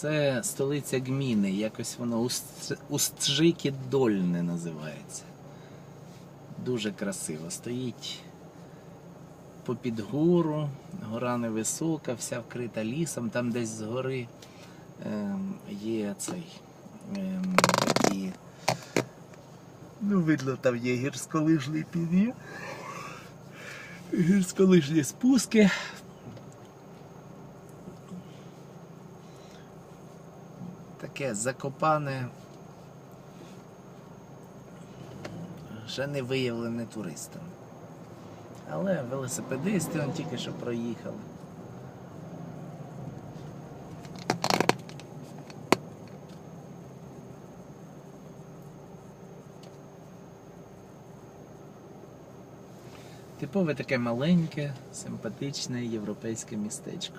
Це столиця гміни, якось воно Уст- Устжики Дольне називається. Дуже красиво. Стоїть попід гору, гора невисока, вся вкрита лісом, там десь згори ем, є цей ем, такі. Ну, видно, там є гірськолижний під'їзд. Гірськолижні спуски. Таке закопане. Ще не виявлене туристами. Але велосипедисти он тільки що проїхали. Типове таке маленьке, симпатичне європейське містечко.